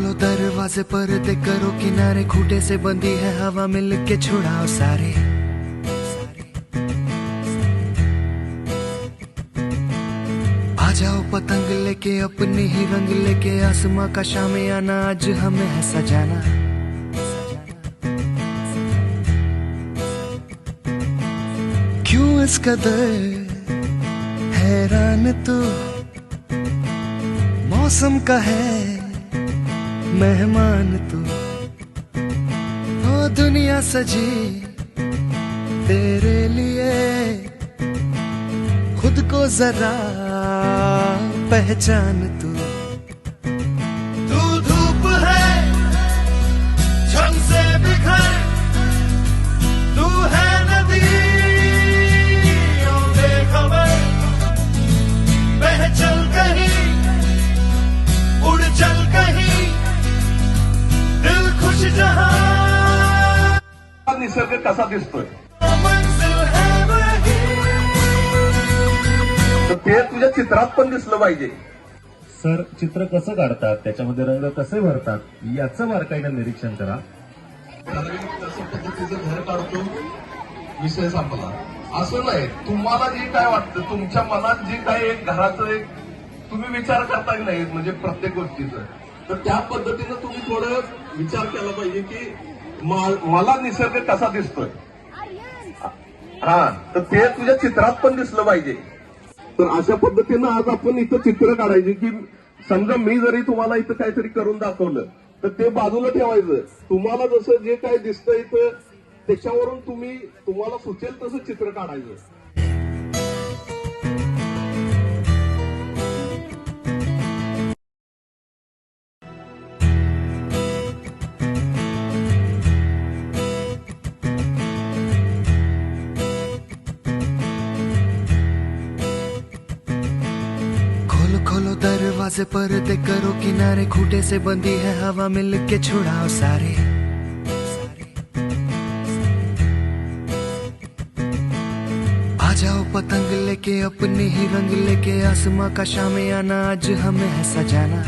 दरवाजे पर दे करो किनारे खूटे से बंदी है हवा मिल के छुड़ाओ सारे। आ जाओ पतंग लेके, अपने ही रंग लेके, आसमां का शाम आना, आज हमें है सजाना। क्यों इस कदर हैरान तू? मौसम का है मेहमान तू। हो दुनिया सजी तेरे लिए। खुद को जरा पहचान तू। हा निसर्ग कसा दिसतोय. है तर ते तुझ्या चित्रात पण दिसलं पाहिजे. सर चित्र कसं काढतात? त्याच्यामध्ये रंग कसे भरतात? याचं बारकाईनं निरीक्षण करा. तसं पद्धतीचं घर काढतो. विषय संपला. असं नाही तुम्हाला जे काय वाटतं तुमच्या मनात जे काय एक घराचं एक तुम्ही विचार करता की नाही म्हणजे प्रत्येक गोष्टीचं. तर त्या पद्धतीनं तुम्ही थोडं विचार केला पाहिजे की मला निसर्ग कसा दिसतोय? हा तर ते तुझ्या चित्रात पण दिसलं पाहिजे. तर अशा पद्धतीनं आज आपण इथं चित्र काढायचे की समजा मी जरी तुम्हाला इथं काहीतरी करून दाखवलं तर ते बाजूला ठेवायचं. तुम्हाला जसं जे काय दिसतंय इथं त्याच्यावरून तुम्ही तुम्हाला सुचेल तसं चित्र काढायचं. खोलो दरवाजे पर दे करो किनारे खूटे से बंदी है हवा मिल के छुड़ाओ सारे। आ जाओ पतंग लेके, अपने ही रंग लेके, आसमां का शामे आना आज हमें है सजाना।